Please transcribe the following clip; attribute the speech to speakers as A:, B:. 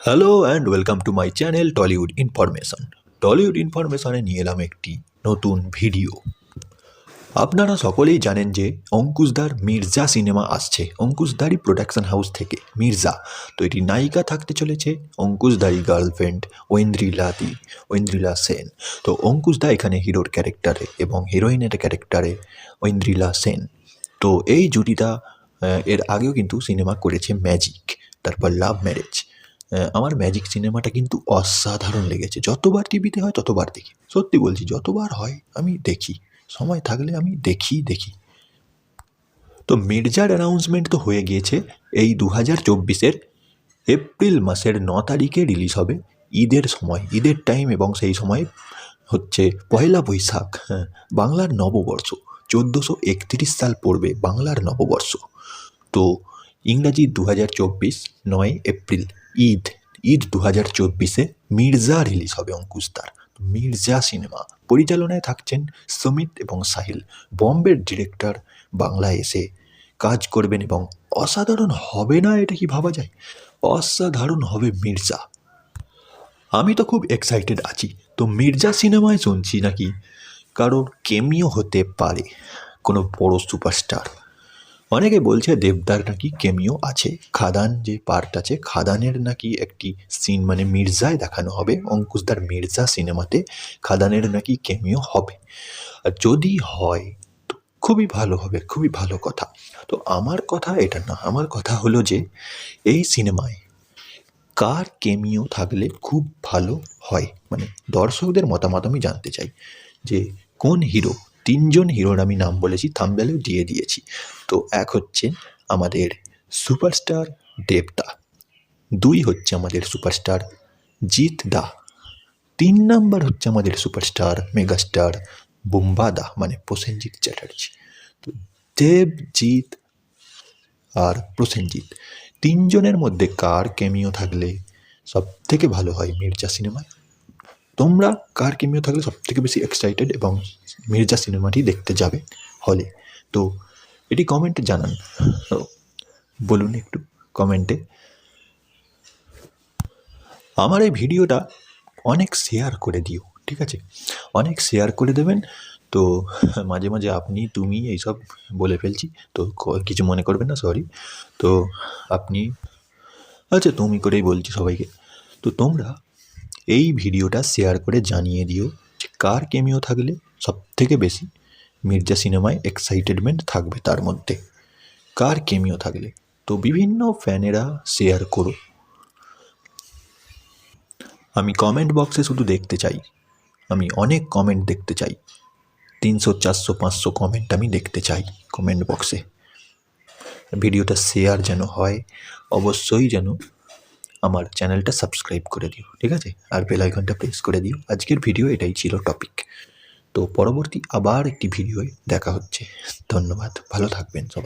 A: Hello and welcome to my channel Tollywood information Tollywood ইনফরমেশনে নিয়ে এলাম একটি নতুন ভিডিও আপনারা সকলেই জানেন যে অঙ্কুশদার মির্জা সিনেমা আসছে। অঙ্কুশদারই প্রোডাকশন হাউস থেকে। মির্জা। তো এটি নায়িকা থাকতে চলেছে, অঙ্কুশদারই গার্লফ্রেন্ড ঐন্দ্রিলা দি ঐন্দ্রিলা সেন। তো অঙ্কুশদা এখানে হিরোর ক্যারেক্টারে এবং হিরোইনের ক্যারেক্টারে ঐন্দ্রিলা সেন। তো এই জুটিটা এর আগেও কিন্তু সিনেমা করেছে ম্যাজিক তারপর লাভ ম্যারেজ আমার ম্যাজিক সিনেমাটা কিন্তু অসাধারণ লেগেছে। যতবার টিভিতে হয়, ততবার দেখি। সত্যি বলছি, যতবার হয়, আমি দেখি। সময় থাকলে আমি দেখি দেখি। তো মির্জার অ্যানাউন্সমেন্ট তো হয়ে গিয়েছে, এই দু হাজার চব্বিশের এপ্রিল মাসের ন তারিখে রিলিজ হবে। ঈদের সময়, ঈদের টাইম এবং সেই সময় হচ্ছে পয়লা বৈশাখ হ্যাঁ বাংলার নববর্ষ। চোদ্দোশো একত্রিশ সাল পড়বে বাংলার নববর্ষ। তো ইংরাজি দু হাজার চব্বিশ, নয় এপ্রিল। ঈদ ঈদ দু হাজার চব্বিশে মির্জা রিলিজ হবে অঙ্কুশদার মির্জা সিনেমা পরিচালনায় থাকছেন সুমিত এবং সাহিল। বম্বের ডিরেক্টর বাংলায় এসে কাজ করবেন এবং অসাধারণ হবে না এটা কি ভাবা যায়? অসাধারণ হবে মির্জা। আমি তো খুব এক্সাইটেড আছি। তো মির্জা সিনেমায় শুনছি নাকি? কারোর কেমিও হতে পারে। কোনো বড় সুপারস্টার অনেকে বলছে দেবদার নাকি কেমিও আছে। খাদান যে পার্ট আছে, খাদানের নাকি একটি সিন মানে মির্জায় দেখানো হবে। অঙ্কুশদার মির্জা সিনেমাতে খাদানের নাকি কেমিও হবে। আর যদি হয়, তো খুবই ভালো হবে, খুবই ভালো কথা। তো আমার কথা এটা না, আমার কথা হলো যে এই সিনেমায় কার কেমিও থাকলে খুব ভালো হয়? মানে দর্শকদের মতামত আমি জানতে চাই যে কোন হিরো তিনজন হিরোর আমি নাম বলেছি থাম্বেলেও দিয়ে দিয়েছি। তো এক হচ্ছে আমাদের সুপারস্টার দেবদা দুই হচ্ছে আমাদের সুপারস্টার জিৎ দা, তিন নাম্বার হচ্ছে আমাদের সুপারস্টার মেগাস্টার বুম্বা বুম্বাদা মানে প্রসেনজিৎ চ্যাটার্জি। তো দেবজিৎ আর প্রসেনজিৎ, তিনজনের মধ্যে কার কেমিও থাকলে সব থেকে ভালো হয় মির্জা সিনেমায়? তোমরা কার কেমিও থাকলে সব থেকে বেশি এক্সাইটেড এবং মির্জা সিনেমাটি দেখতে যাবে হলে। তো এটি কমেন্টে জানান। বলুন একটু কমেন্টে আমার এই ভিডিওটা অনেক শেয়ার করে দিও, ঠিক আছে? অনেক শেয়ার করে দেবেন। তো মাঝে মাঝে আপনি, তুমি এইসব বলে ফেলছি, তো কিছু মনে করবেন না সরি তো আপনি আচ্ছা তুমি করেই বলছি সবাইকে। তো তোমরা এই ভিডিওটা শেয়ার করে জানিয়ে দিও কার কেমিও থাকলে সব থেকে বেশি মির্জা সিনেমায় এক্সাইটেডমেন্ট থাকবে তার মধ্যে। কার কেমিও থাকলে? তো বিভিন্ন ফ্যানেরা শেয়ার করো আমি কমেন্ট বক্সে শুধু দেখতে চাই। আমি অনেক কমেন্ট দেখতে চাই। তিনশো, চারশো, পাঁচশো কমেন্ট আমি দেখতে চাই কমেন্ট বক্সে ভিডিওটা শেয়ার যেন হয়, অবশ্যই যেন আমার চ্যানেলটা সাবস্ক্রাইব করে দিও, ঠিক আছে? আর বেল আইকনটা প্রেস করে দিও। আজকের ভিডিও এটাই ছিল টপিক তো পরবর্তী আবার একটি ভিডিওয় দেখা হচ্ছে। ধন্যবাদ ভালো থাকবেন সবাই।